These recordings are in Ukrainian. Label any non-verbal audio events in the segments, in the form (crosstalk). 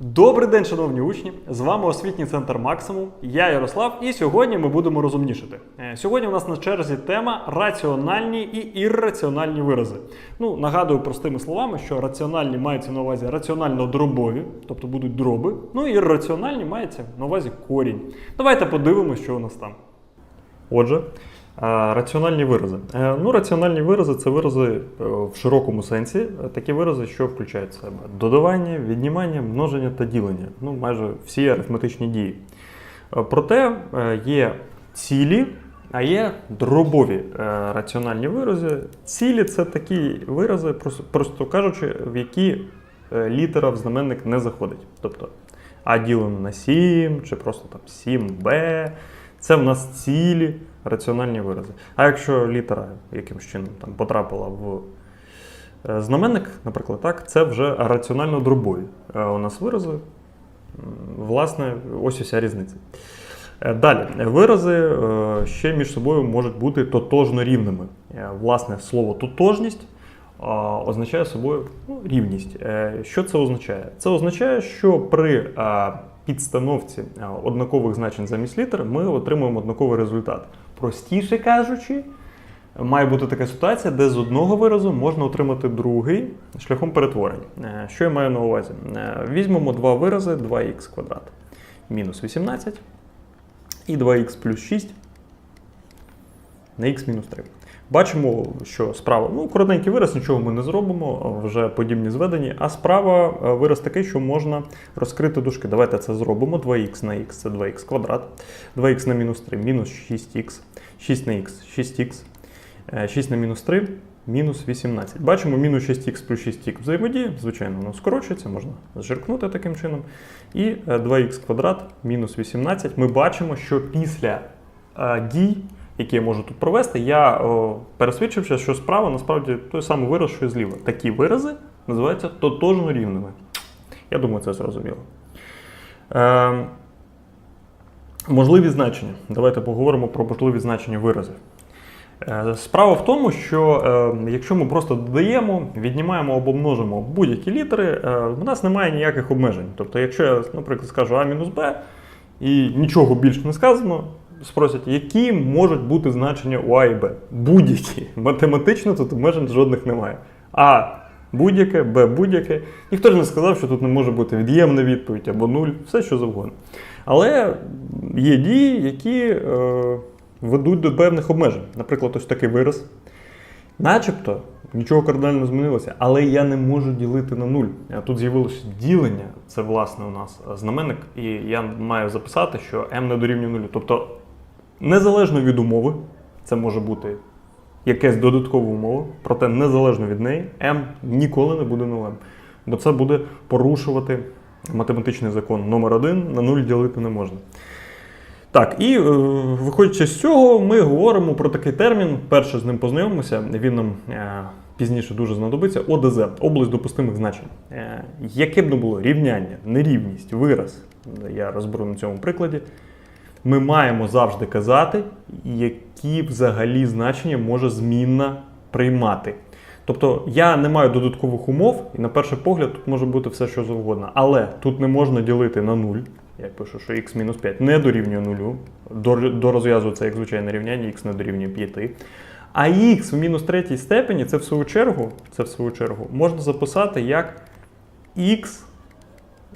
Добрий день, шановні учні! З вами освітній центр Максимум. Я Ярослав, і сьогодні ми будемо розумнішити. Е, Сьогодні у нас на черзі тема раціональні і ірраціональні вирази. Ну, нагадую простими словами, що раціональні мається на увазі раціонально-дробові, тобто будуть дроби. Ну і ірраціональні мається на увазі корінь. Давайте подивимося, що у нас там. Отже, раціональні вирази. Е, Ну, раціональні вирази це вирази е, в широкому сенсі. Е, Такі вирази, що включають в себе додавання, віднімання, множення та ділення. Ну, майже всі арифметичні дії. Проте є цілі, а є дробові раціональні вирази. Цілі це такі вирази, просто, кажучи, в які літера в знаменник не заходить. Тобто А ділено на 7, чи просто там 7b. Це в нас цілі раціональні вирази. А якщо літера якимось чином там потрапила в е, знаменник, наприклад, так, це вже раціонально дробові е, у нас вирази. Власне, ось уся різниця. Е, Далі, вирази ще між собою можуть бути тотожно рівними. Власне, слово тотожність означає собою ну, рівність. Що це означає? Це означає, що при підстановці однакових значень замість літер ми отримуємо однаковий результат. Простіше кажучи, має бути така ситуація, де з одного виразу можна отримати другий шляхом перетворення. Е, Що я маю на увазі? Е, Візьмемо два вирази 2х квадрат мінус 18 і 2х плюс 6 на х мінус 3. Бачимо, що справа, ну, коротенький вираз, нічого ми не зробимо, вже подібні зведені. А справа е, вираз такий, що можна розкрити дужки. Давайте це зробимо. 2х на х це 2х квадрат, 2х на мінус 3 мінус 6х, 6 на х 6х, е, 6 на мінус 3 мінус 18. Бачимо, мінус 6х плюс 6х взаємодії, звичайно, воно скорочується, можна зчеркнути таким чином. І е, 2х квадрат мінус 18. Ми бачимо, що після е, дій які я можу тут провести, я о, пересвідчився, що справа насправді той самий вираз, що і зліва. Такі вирази називаються тотожно рівними. Я думаю, це зрозуміло. Е, можливі значення. Давайте поговоримо про можливі значення виразів. Е, Справа в тому, що е, якщо ми просто додаємо, віднімаємо або множимо будь-які літери, е, в нас немає ніяких обмежень. Тобто, якщо я, наприклад, скажу А-Б і нічого більше не сказано, спросять, які можуть бути значення у А і Б? Будь-які. Математично тут обмежень жодних немає. А будь-яке, Б будь-яке. Ніхто ж не сказав, що тут не може бути від'ємна відповідь або нуль, все що завгодно. Але є дії, які е, ведуть до певних обмежень. Наприклад, ось такий вираз. Начебто нічого кардинально змінилося, але я не можу ділити на нуль. Тут з'явилося ділення, це власне у нас знаменник, і я маю записати, що m не дорівнює нулю. Тобто, незалежно від умови, це може бути якась додаткова умова, проте незалежно від неї, m ніколи не буде нулем. Бо це буде порушувати математичний закон номер один, на нуль ділити не можна. Так, і е, виходячи з цього, ми говоримо про такий термін. Перше з ним познайомимося. Він нам е, пізніше дуже знадобиться. ОДЗ область допустимих значень. Е, яке б не було рівняння, нерівність, вираз, я розберу на цьому прикладі. Ми маємо завжди казати, які взагалі значення може змінна приймати. Тобто я не маю додаткових умов, і на перший погляд тут може бути все, що завгодно. Але тут не можна ділити на 0. Я пишу, що x-5 не дорівнює 0. До, дорозв'язується як звичайне рівняння, x не дорівнює 5. А x в мінус третій степені це в свою чергу, це в свою чергу можна записати як x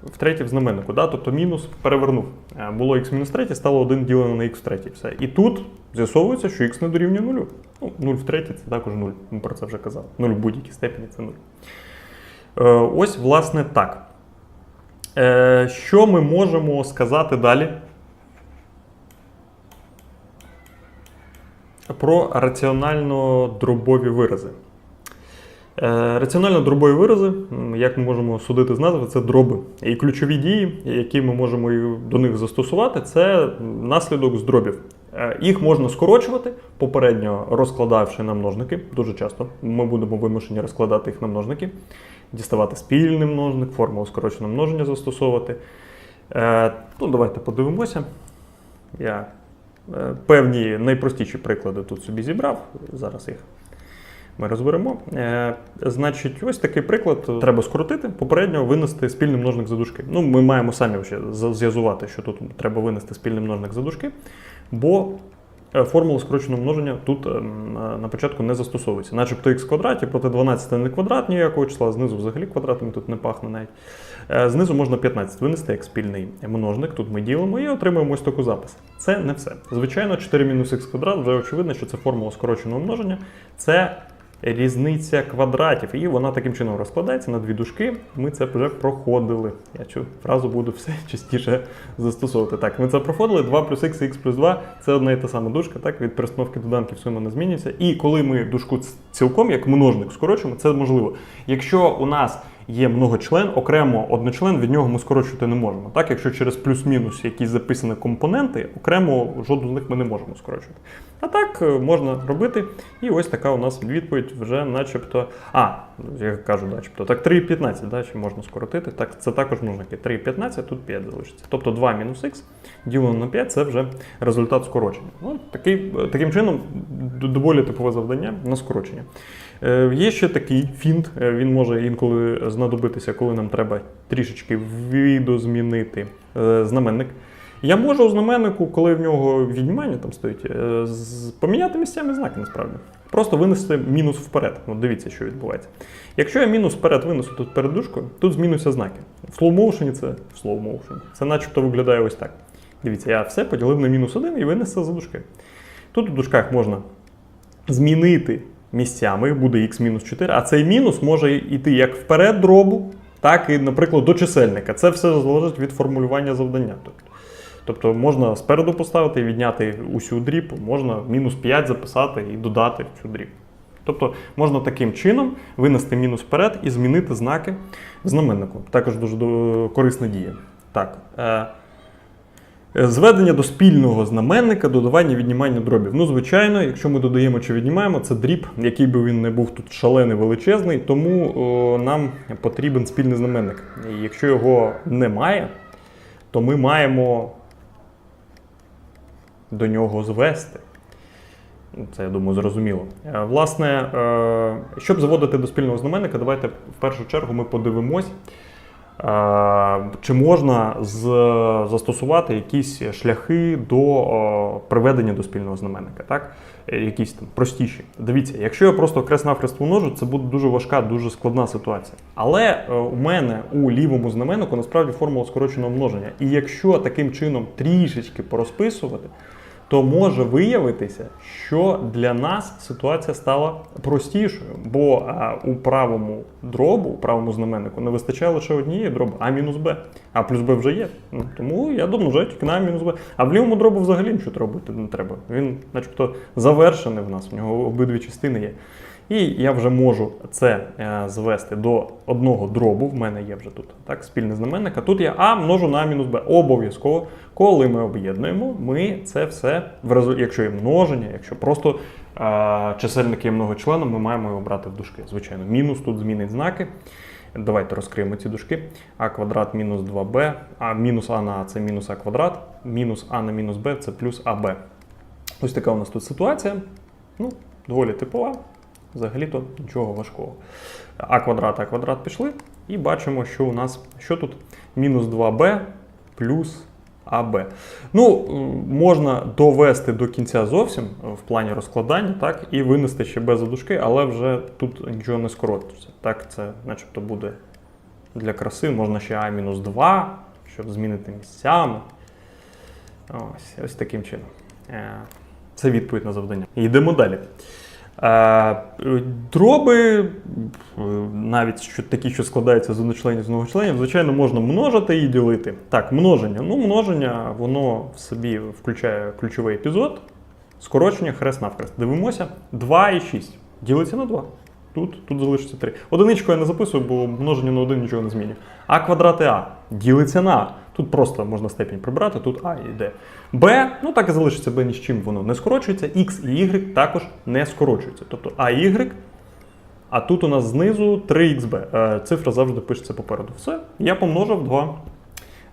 в третій в знаменнику. Да? Тобто мінус перевернув. Е, Було x мінус третій, стало 1 ділено на x в третій. Все. І тут з'ясовується, що x не дорівнює 0. Ну, 0 в третій це також 0. Ми про це вже казали. 0 в будь-якій степені це 0. Е, ось, власне, так. Е, Що ми можемо сказати далі? Про раціонально-дробові вирази. Е, Раціонально-дробові вирази, як ми можемо судити з назви, це дроби. І ключові дії, які ми можемо до них застосувати, це наслідок з дробів. Е, Їх можна скорочувати, попередньо розкладавши на множники. Дуже часто ми будемо вимушені розкладати їх на множники, діставати спільний множник, формулу скороченого множення застосовувати. Е, Ну, давайте подивимося. Я певні найпростіші приклади тут собі зібрав. Зараз їх ми розберемо. Е, значить, ось такий приклад. Треба скоротити, попередньо винести спільний множник за дужки. Ну, ми маємо самі вже з'язувати, що тут треба винести спільний множник за дужки, бо е, формула скороченого множення тут ем, на початку не застосовується. Начебто х квадраті проти 12 не квадрат ніякого числа, знизу взагалі квадратами тут не пахне навіть. Е, Знизу можна 15 винести як спільний множник. Тут ми ділимо і отримуємо ось таку запис. Це не все. Звичайно, 4 мінус х квадрат вже очевидно, що це формула скороченого множення. Це різниця квадратів, і вона таким чином розкладається на дві дужки. Ми це вже проходили. Я цю фразу буду все (laughs) частіше застосовувати. Так, ми це проходили. 2 плюс х х плюс 2 це одна і та сама дужка. Так, від перестановки доданків сума не змінюється. І коли ми дужку цілком як множник скорочуємо, це можливо. Якщо у нас є многочлен, окремо одночлен, від нього ми скорочувати не можемо. Так, якщо через плюс-мінус якісь записані компоненти, окремо жодну з них ми не можемо скорочувати. А так е, можна робити. І ось така у нас відповідь вже начебто. А, я кажу, начебто. Так, 3,15, да, ще можна скоротити. Так, це також множники. 3,15, тут 5 залишиться. Тобто 2 мінус х ділено на 5 це вже результат скорочення. Ну, такий, е, таким чином, доволі типове завдання на скорочення. Е, Є ще такий фінт, е, він може інколи знадобитися, коли нам треба трішечки видозмінити е, знаменник. Я можу у знаменнику, коли в нього віднімання там стоїть, е, поміняти місцями знаки насправді. Просто винести мінус вперед. От дивіться, що відбувається. Якщо я мінус вперед винесу тут перед дужкою, тут змінюються знаки. В motion це в motion. Це начебто виглядає ось так. Дивіться, я все поділив на мінус один і винес це за дужки. Тут у дужках можна змінити місцями, буде x-4, а цей мінус може йти як вперед дробу, так і, наприклад, до чисельника. Це все залежить від формулювання завдання. Тобто, тобто можна спереду поставити і відняти усю дріб, можна мінус 5 записати і додати цю дріб. Тобто можна таким чином винести мінус вперед і змінити знаки знаменнику. Також дуже корисна дія. Так. Е, Зведення до спільного знаменника, додавання віднімання дробів. Ну, звичайно, якщо ми додаємо чи віднімаємо, це дріб, який би він не був тут шалений величезний, тому о, нам потрібен спільний знаменник. І якщо його немає, то ми маємо до нього звести. Ну, Це, я думаю, зрозуміло. Е, Власне, е, щоб заводити до спільного знаменника, давайте в першу чергу ми подивимось, е, чи можна застосувати якісь шляхи до приведення до спільного знаменника, так? Якісь там простіші. Дивіться, якщо я просто крест-навхрест множу, це буде дуже важка, дуже складна ситуація. Але у мене у лівому знаменнику насправді формула скороченого множення. І якщо таким чином трішечки порозписувати, то може виявитися, що для нас ситуація стала простішою, бо а, у правому дробу, у правому знаменнику не вистачає лише однієї дроби, а мінус Б. А плюс Б вже є. Ну, тому я домножаю тільки на мінус Б. А в лівому дробу взагалі нічого робити не треба. Він, начебто, завершений в нас, в нього обидві частини є. І я вже можу це е, звести до одного дробу. В мене є вже тут так, спільний знаменник. А тут я А множу на мінус Б. Обов'язково, коли ми об'єднуємо, ми це все якщо є множення, якщо просто е, чисельник є многочленом, ми маємо його брати в дужки. Звичайно, мінус тут змінить знаки. Давайте розкриємо ці дужки. А квадрат мінус 2b, а мінус А на А це мінус А квадрат, мінус А на мінус Б це плюс АБ. Ось така у нас тут ситуація. Ну, доволі типова. Взагалі-то нічого важкого. А квадрат, А квадрат пішли. І бачимо, що у нас що тут? Мінус 2b плюс АБ. Ну, можна довести до кінця зовсім в плані розкладання, так, і винести ще без задушки, але вже тут нічого не скоротиться. Так, це начебто буде для краси. Можна ще А-2, щоб змінити місцями. Ось, ось таким чином. Е, Це відповідь на завдання. Йдемо далі. Дроби, навіть що, такі, що складаються з одночленів з многочленів, звичайно, можна множити і ділити. Так, множення. Ну, множення, воно в собі включає ключовий епізод. Скорочення хрест навхрест. Дивимося. 2 і 6. Ділиться на 2. Тут, тут залишиться 3. Одиничку я не записую, бо множення на 1 нічого не змінює. А квадрати А ділиться на А. Тут просто можна степінь прибрати, тут А йде. Б, ну так і залишиться Б ні з чим воно не скорочується. Х і Y також не скорочуються. Тобто А і Y, а тут у нас знизу 3xb. Е, Цифра завжди пишеться попереду. Все, я помножив 2.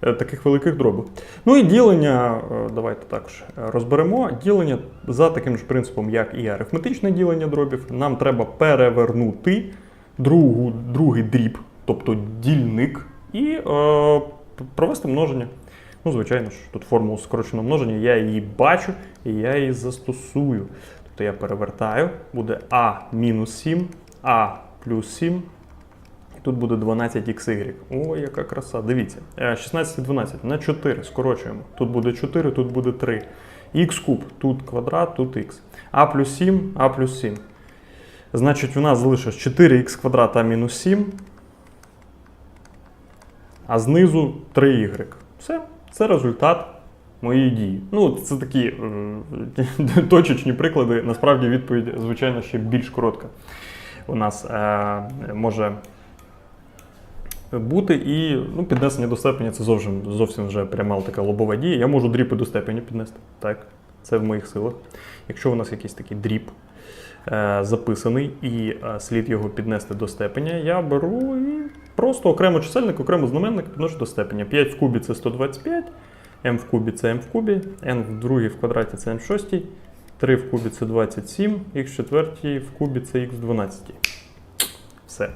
е, таких великих дробів. Ну і ділення, е, давайте також розберемо. Ділення за таким ж принципом, як і арифметичне ділення дробів. Нам треба перевернути другу, другий дріб, тобто дільник, і е, провести множення. Ну, звичайно ж, тут формулу скороченого множення, я її бачу і я її застосую. Тобто я перевертаю, буде А мінус 7, А плюс 7. І тут буде 12xy. Ой, яка краса. Дивіться. Е, 16 і 12 на 4 скорочуємо. Тут буде 4, тут буде 3. Х куб, тут квадрат, тут х. А плюс 7, А плюс 7. Значить, у нас залишилось 4х квадрат мінус 7. А знизу 3y. Все, це результат моєї дії. Ну, це такі е, (laughs) точечні приклади. Насправді відповідь, звичайно, ще більш коротка. У нас е, може бути і ну, піднесення до степені це зовсім, зовсім вже пряма така лобова дія. Я можу дріб і до степені піднести. Так, це в моїх силах. Якщо у нас якийсь такий дріб е, записаний і е, слід його піднести до степеня, я беру і просто окремо чисельник, окремо знаменник підношу до степеня. 5 в кубі це 125, m в кубі це m в кубі, n в другій в квадраті це n в шостій, 3 в кубі це 27, х в четвертій в кубі це х в 12. Все.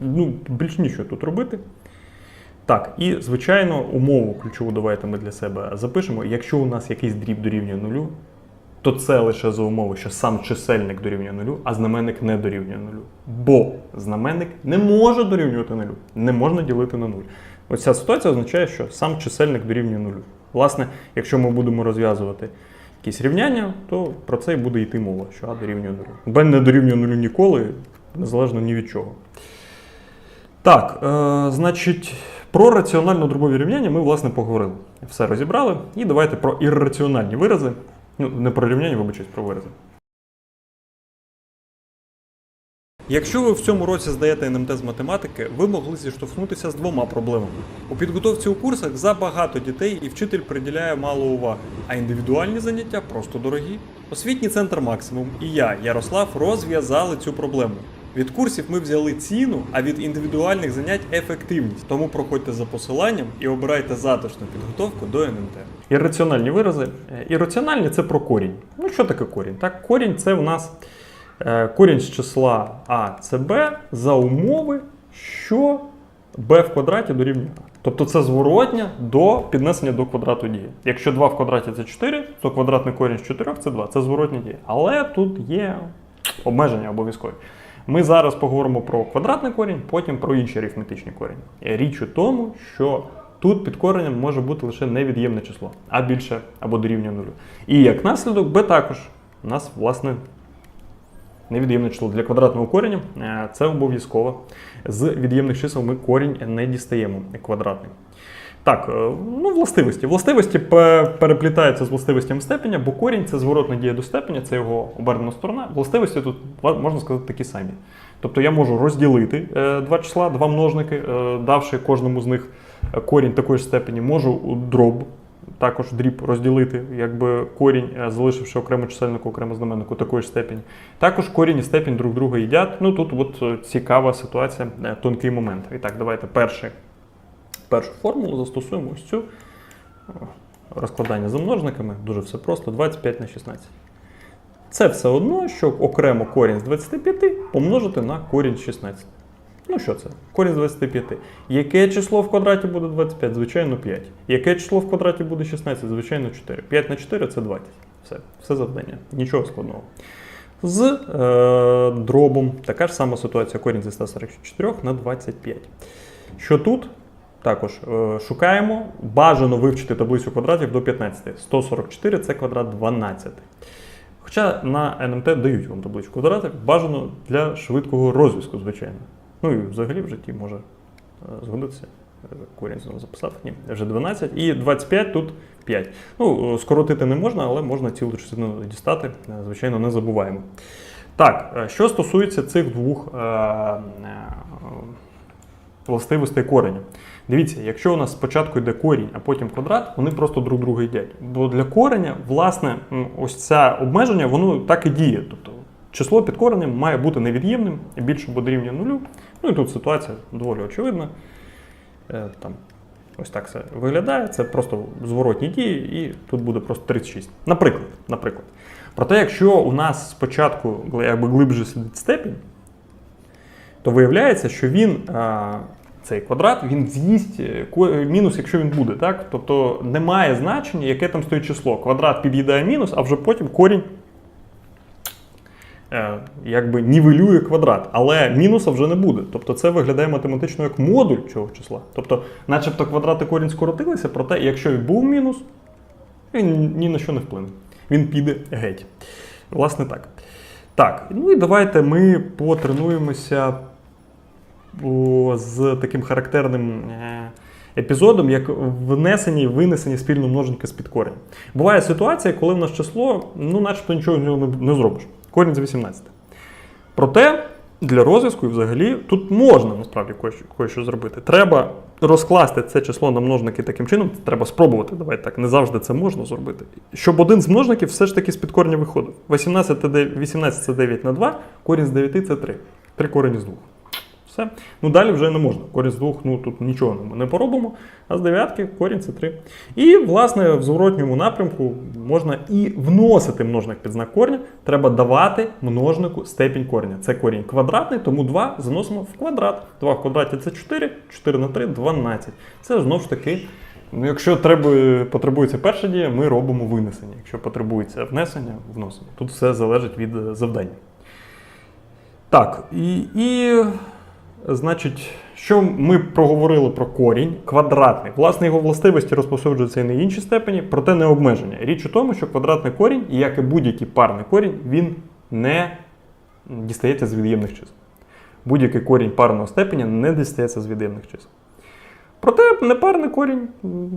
Ну, більш нічого тут робити. Так, і звичайно, умову ключову давайте ми для себе запишемо. Якщо у нас якийсь дріб дорівнює нулю, то це лише за умови, що сам чисельник дорівнює нулю, а знаменник не дорівнює нулю. Бо знаменник не може дорівнювати нулю, не можна ділити на нуль. Ось ця ситуація означає, що сам чисельник дорівнює нулю. Власне, якщо ми будемо розв'язувати якісь рівняння, то про це і буде йти мова, що А дорівнює нулю. Б не дорівнює нулю ніколи, незалежно ні від чого. Так, е, значить, про раціонально-дробові рівняння ми, власне, поговорили. Все розібрали. І давайте про ірраціональні вирази. Ну, не про рівняння, вибачаюсь, про вирази. Якщо ви в цьому році здаєте НМТ з математики, ви могли зіштовхнутися з двома проблемами. У підготовці у курсах забагато дітей і вчитель приділяє мало уваги, а індивідуальні заняття просто дорогі. Освітній центр Максимум і я, Ярослав, розв'язали цю проблему. Від курсів ми взяли ціну, а від індивідуальних занять ефективність. Тому проходьте за посиланням і обирайте затишну підготовку до НМТ. Ірраціональні вирази. Е, Ірраціональні це про корінь. Ну що таке корінь? Так, корінь це в нас е, корінь з числа А це Б за умови, що b в квадраті дорівнює А. Тобто це зворотня до піднесення до квадрату дії. Якщо 2 в квадраті це 4, то квадратний корінь з 4 це 2, це зворотня дія. Але тут є обмеження обов'язкові. Ми зараз поговоримо про квадратний корінь, потім про інші арифметичні корінь. Річ у тому, що тут під коренем може бути лише невід'ємне число, а більше або дорівнює нулю. І як наслідок, b також у нас, власне, невід'ємне число для квадратного кореня е, це обов'язково. З від'ємних чисел ми корінь не дістаємо квадратний. Так, е, ну властивості. Властивості переплітаються з властивостями степеня, бо корінь це зворотна дія до степеня, це його обернена сторона. Властивості тут можна сказати такі самі. Тобто я можу розділити е, два числа, два множники, е, давши кожному з них корінь такої ж степені, можу дроб. Також дріб розділити, якби корінь, залишивши окремо чисельнику, окремо знаменнику такої ж степені. Також корінь і степінь друг друга їдять. Ну тут от цікава ситуація, тонкий момент. І так, давайте перший першу формулу застосуємо ось цю розкладання за множниками. Дуже все просто. 25 на 16. Це все одно, що окремо корінь з 25 помножити на корінь з 16. Ну що це? Корінь з 25. Яке число в квадраті буде 25? Звичайно 5. Яке число в квадраті буде 16? Звичайно 4. 5 на 4 це 20. Все, все завдання. Нічого складного. З е, дробом така ж сама ситуація. Корінь зі 144 на 25. Що тут? Також е, шукаємо. Бажано вивчити таблицю квадратів до 15. 144 це квадрат 12. Хоча на НМТ дають вам табличку квадратів, бажано для швидкого розв'язку, звичайно. Ну і взагалі в житті може е, згодитися. Е, Корінь знову записав. Ні, вже 12. І 25 тут 5. Ну, скоротити не можна, але можна цілу частину дістати. Звичайно, не забуваємо. Так, що стосується цих двох властивостей кореня. Дивіться, якщо у нас спочатку йде корінь, а потім квадрат, вони просто друг друга їдять. Бо для кореня, власне, ось це обмеження, воно так і діє. Тобто число під коренем має бути невід'ємним, більше або дорівнює нулю. Ну і тут ситуація доволі очевидна. Е, Там Ось так це виглядає. Це просто зворотні дії, і тут буде просто 36. Наприклад, наприклад. Проте, якщо у нас спочатку якби глибше сидить степінь, то виявляється, що він, цей квадрат, він з'їсть е, е, мінус, якщо він буде. Так? Тобто немає значення, яке там стоїть число. Квадрат під'їдає мінус, а вже потім корінь е, якби нівелює квадрат, але мінуса вже не буде. Тобто це виглядає математично як модуль цього числа. Тобто, начебто квадрат і корінь скоротилися, проте якщо і був мінус, він ні на що не вплине. Він піде геть. Власне так. Так, ну і давайте ми потренуємося з таким характерним е, епізодом, як внесення і винесення спільного множника з-під корень. Буває ситуація, коли в нас число, ну, начебто нічого з нього не, зробиш. Корінь з 18. Проте для розв'язку і взагалі тут можна насправді кое-що, зробити. Треба розкласти це число на множники таким чином, треба спробувати. Давайте так, не завжди це можна зробити. Щоб один з множників все ж таки з-під корення виходив. 18 це 9 18 це 9 на 2, корінь з 9 це 3. 3 корені з 2. Все. Ну далі вже не можна. Корінь з 2, ну тут нічого не- не поробимо. А з дев'ятки корінь це 3. І, власне, в зворотньому напрямку можна і вносити множник під знак корня. Треба давати множнику степінь корня. Це корінь квадратний, тому 2 заносимо в квадрат. 2 в квадраті це 4, 4 на 3 12. Це знову ж таки. Ну, якщо треба, потребується перша дія, ми робимо винесення. Якщо потребується внесення, вносимо. Тут все залежить від е, завдання. Так, і, і значить, що ми проговорили про корінь квадратний. Власне, його властивості розповсюджуються і на інші степені, проте не обмеження. Річ у тому, що квадратний корінь, як і будь-який парний корінь, він не дістається з від'ємних чисел. Будь-який корінь парного степеня не дістається з від'ємних чисел. Проте непарний корінь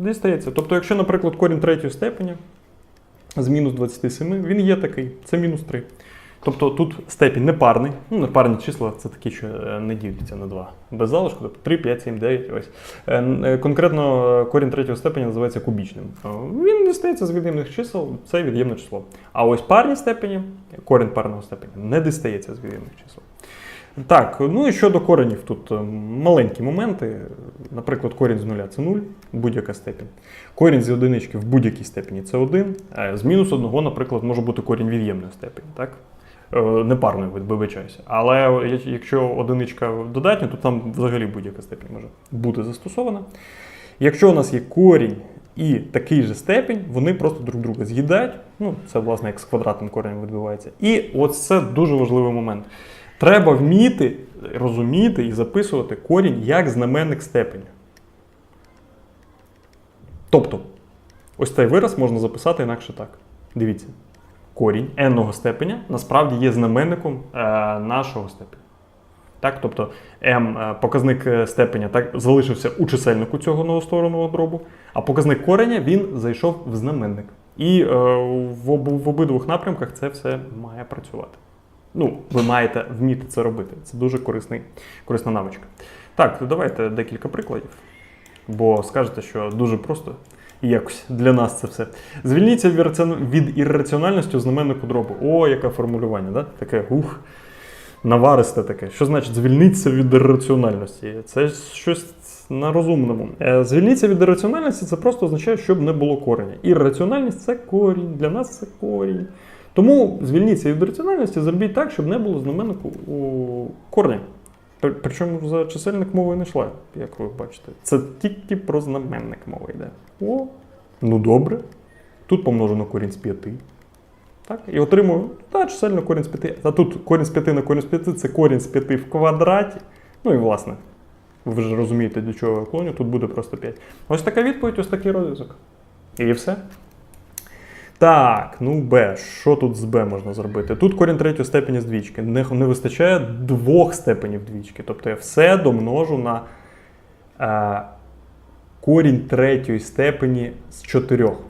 дістається. Тобто, якщо, наприклад, корінь третього степеня з мінус 27, він є такий, це мінус 3. Тобто тут степінь непарний. Ну, непарні числа це такі, що е, не діляться на 2. Без залишку, тобто 3, 5, 7, 9. Ось. Е, е, Конкретно корінь третього степеня називається кубічним. Він дістається з від'ємних чисел, це від'ємне число. А ось парні степені, корінь парного степеня, не дістається з від'ємних чисел. Так, ну і щодо коренів, тут маленькі моменти. Наприклад, корінь з нуля це 0, будь-яка степінь. Корінь з одинички в будь-якій степені це 1. Е, З мінус одного, наприклад, може бути корінь від'ємної степені. Так? Е, Непарної, вибачаюся. Але якщо одиничка додатня, то там взагалі будь-яка степінь може бути застосована. Якщо у нас є корінь і такий же степінь, вони просто друг друга з'їдають. Ну, це, власне, як з квадратним коренем відбувається. І от це дуже важливий момент. Треба вміти розуміти і записувати корінь як знаменник степеня. Тобто, ось цей вираз можна записати інакше так. Дивіться, корінь n-ного степеня насправді є знаменником е, нашого степеня. Так, тобто m, е, показник е, степеня так, залишився у чисельнику цього новоствореного дробу, а показник кореня він зайшов в знаменник. І е, в, об, в обидвох напрямках це все має працювати. Ну, ви маєте вміти це робити. Це дуже корисний, корисна навичка. Так, давайте декілька прикладів. Бо скажете, що дуже просто якось для нас це все. Звільніться від ірраціональності у знаменнику дробу. О, яке формулювання, да? таке ух, наваристе таке. Що значить звільнитися від ірраціональності? Це щось на розумному. Е, Звільніться від ірраціональності це просто означає, щоб не було кореня. Ірраціональність це корінь, для нас це корінь. Тому звільніться від раціональності, зробіть так, щоб не було знаменнику у корня. При- Причому за чисельник мови не йшла, як ви бачите. Це тільки про знаменник мова йде. О, ну добре. Тут помножено корінь з 5. Так, і отримую та, чисельник корінь з 5. А тут корінь з 5 на корінь з 5 це корінь з 5 в квадраті. Ну і власне, ви вже розумієте, до чого я клоню, тут буде просто 5. Ось така відповідь, ось такий розв'язок. І все. Так, ну Б. Що тут з Б можна зробити? Тут корінь третього степені з двічки. Не, не вистачає двох степенів двічки. Тобто я все домножу на е, корінь третьої степені з чотирьох.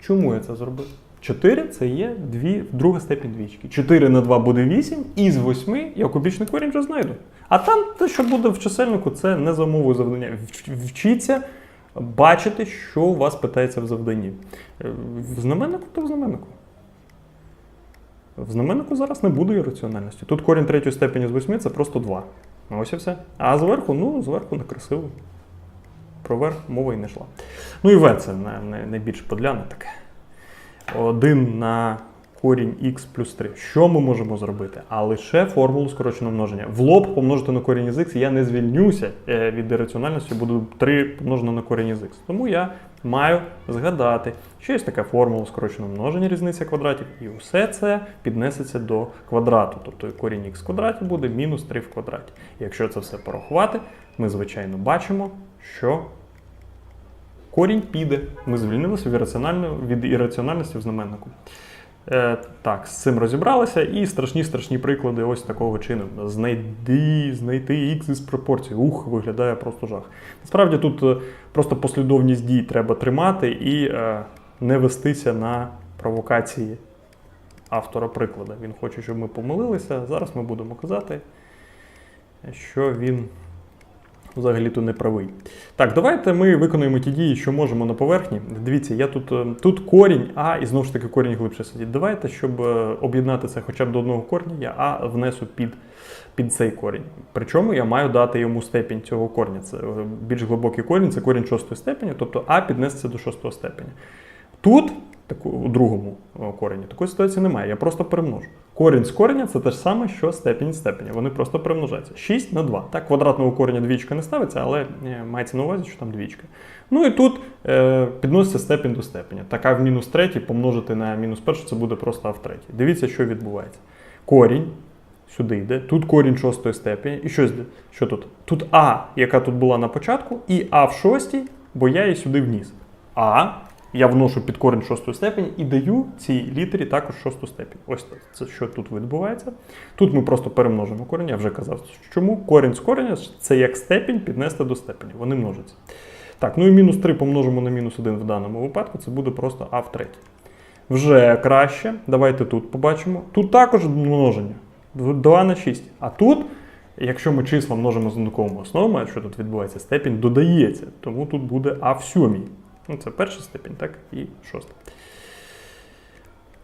Чому я це зробив? 4 це є дві, друга степень двічки. 4 на 2 буде 8, і з 8 я кубічний корінь вже знайду. А там те, що буде в чисельнику, це не за завдання. Вч- Вчіться бачити, що у вас питається в завданні. Е, В знаменнику то в знаменнику. В знаменнику зараз не буде ірраціональності. Тут корінь третьої степені з 8 це просто 2. Ось і все. А зверху, ну, зверху некрасиво. про верх мова і не йшла. Ну і В це най- най- найбільш подляне таке. 1 на корінь х плюс 3. Що ми можемо зробити? А лише формулу скороченого множення. В лоб помножити на корінь із х, я не звільнюся е, від ірраціональності, буду 3 помножено на корінь із х. Тому я маю згадати, що є така формула скороченого множення різниця квадратів, і усе це піднесеться до квадрату. Тобто корінь х в квадраті буде мінус 3 в квадраті. Якщо це все порахувати, ми звичайно бачимо, що корінь піде. Ми звільнилися від ірраціональності в знаменнику. Е, так, з цим розібралися, і страшні страшні приклади ось такого чину. Знайди, знайти х із пропорції. Ух, виглядає просто жах. Насправді тут е, просто послідовність дій треба тримати і е, не вестися на провокації автора приклада. Він хоче, щоб ми помилилися. Зараз ми будемо казати, що він взагалі-то не правий. Так, давайте ми виконуємо ті дії, що можемо на поверхні. Дивіться, я тут, е, тут корінь А і знову ж таки корінь глибше сидить. Давайте, щоб е, об'єднати це хоча б до одного корня, я А внесу під, під цей корінь. Причому я маю дати йому степінь цього корня. Це е, більш глибокий корінь, це корінь шостої степені, тобто А піднесеться до шостого степеня. Тут, таку, у другому о, корені, такої ситуації немає. Я просто перемножу. Корінь з кореня це те ж саме, що степінь степеня. Вони просто перемножаються. 6 на 2. Так, квадратного кореня двічка не ставиться, але е, мається на увазі, що там двічка. Ну і тут е, підноситься степінь до степеня. Така в мінус третій помножити на мінус першу, це буде просто а в третій. Дивіться, що відбувається. Корінь сюди йде, тут корінь шостої степені. І що, що тут? Тут А, яка тут була на початку, і А в шостій, бо я її сюди вніс. А я вношу під корінь шостої степені і даю цій літері також шосту степінь. Ось так. Це що тут відбувається. Тут ми просто перемножимо корінь, я вже казав, чому корінь з кореня це як степінь піднести до степені. Вони множаться. Так, ну і мінус 3 помножимо на мінус 1 в даному випадку, це буде просто а в третій. Вже краще. Давайте тут побачимо. Тут також множення. 2 на 6. А тут, якщо ми числа множимо з однаковими основами, що тут відбувається, степінь додається. Тому тут буде а в сьомій. Ну, це перша степінь, так, і шоста.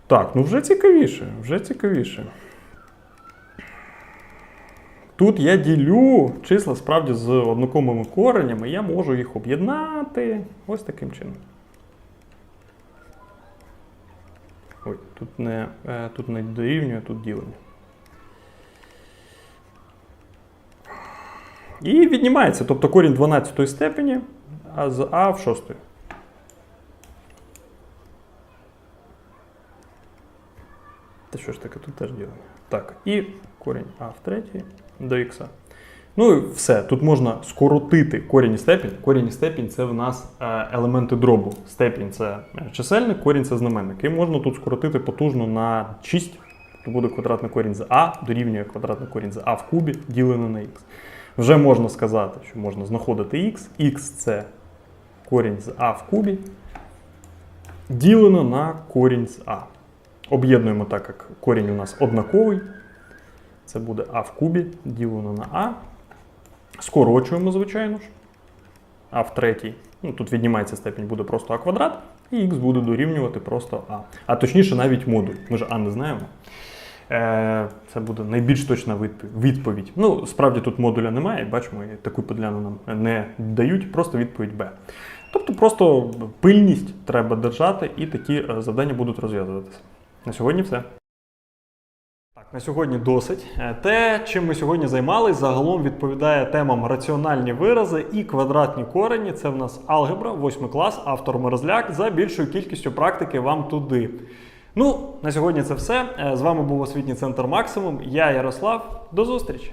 Так, ну вже цікавіше, вже цікавіше. Тут я ділю числа справді з однаковими коренями, я можу їх об'єднати ось таким чином. Ой, тут не, е, тут не дорівнює, тут ділення. І віднімається, тобто корінь 12 степені, а з А в 6. Та що ж таке, тут теж ділення. Так, і корінь А в третій до х. Ну і все. Тут можна скоротити корінь і степінь. Корінь і степінь це в нас е, елементи дробу. Степінь це е, чисельник, корінь це знаменник. І можна тут скоротити потужно на 6. То буде квадратний корінь з А, дорівнює квадратний корінь з А в кубі, ділене на х. Вже можна сказати, що можна знаходити х. Х це корінь з А в кубі, ділено на корінь з А. Об'єднуємо так, як корінь у нас однаковий. Це буде А в кубі, ділено на А. Скорочуємо, звичайно ж. А в третій. Ну, тут віднімається степінь, буде просто А квадрат, і х буде дорівнювати просто А. А точніше, навіть модуль. Ми ж А не знаємо. Е, Це буде найбільш точна відповідь. Ну, справді тут модуля немає, бачимо, і таку подляну нам не дають, просто відповідь Б. Тобто просто пильність треба держати, і такі е, завдання будуть розв'язуватися. На сьогодні все. Так, на сьогодні досить. Е, Те, чим ми сьогодні займались, загалом відповідає темам раціональні вирази і квадратні корені. Це в нас алгебра, 8 клас, автор Мерзляк. За більшою кількістю практики вам туди. Ну, на сьогодні це все. Е, З вами був освітній центр Максимум. Я Ярослав. До зустрічі!